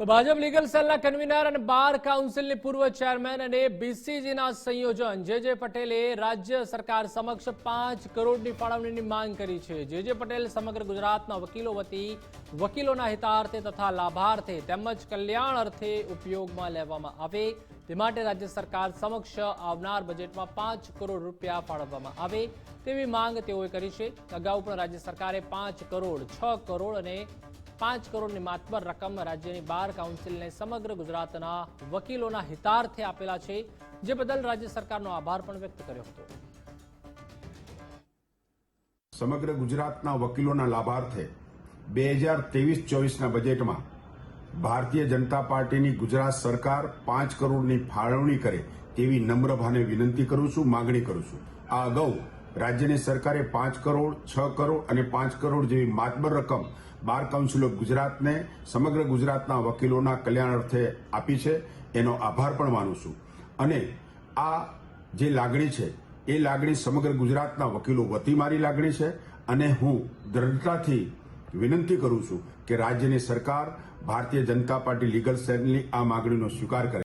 તો ભાજપ લીગલ સેલના કન્વીનર અને બાર કાઉન્સિલની પૂર્વ ચેરમેન અને બીસીજીના સંયોજન. જે જે પટેલે રાજ્ય સરકાર સમક્ષ પાંચ કરોડની ફાળવણીની માંગ કરી છે. જે જે પટેલ સમગ્ર ગુજરાતના વકીલો વતી વકીલોના હિતાર્થે તથા લાભાર્થે તેમજ કલ્યાણ અર્થે ઉપયોગમાં લેવામાં આવે. તે માટે રાજ્ય સરકાર સમક્ષ આવનાર બજેટમાં પાંચ કરોડ રૂપિયા ફાળવવામાં આવે તેવી માંગ તેઓએ કરી છે. અગાઉ પણ રાજ્ય સરકારે પાંચ કરોડ, છ કરોડ અને પાંચ કરોડની માતબર રકમ રાજ્યની બાર કાઉન્સિલને સમગ્ર ગુજરાતના વકીલોના હિતાર્થે આપેલા છે, જે બદલ રાજ્ય સરકારનો આભાર પણ વ્યક્ત કર્યો હતો. સમગ્ર ગુજરાતના વકીલોના લાભાર્થે બે હજાર ત્રેવીસ ચોવીસના બજેટમાં ભારતીય જનતા પાર્ટીની ગુજરાત સરકાર પાંચ કરોડની ફાળવણી કરે તેવી નમ્ર ભાને વિનંતી કરું છું, માગણી કરું છું. આ અગાઉ રાજ્યની સરકારે પાંચ કરોડ, છ કરોડ અને પાંચ કરોડ જેવી માતબર રકમ બાર કાઉન્સિલ ઓફ ગુજરાતને સમગ્ર ગુજરાતના વકીલોના કલ્યાણ અર્થે આપી છે. એનો આભાર પણ માનું છું. અને આ જે લાગણી છે, એ લાગણી સમગ્ર ગુજરાતના વકીલો વતી મારી લાગણી છે અને હું દ્રઢતાથી વિનંતી કરું છું કે રાજ્યની સરકાર ભારતીય જનતા પાર્ટી લીગલ સેલની આ માગણીનો સ્વીકાર કરે.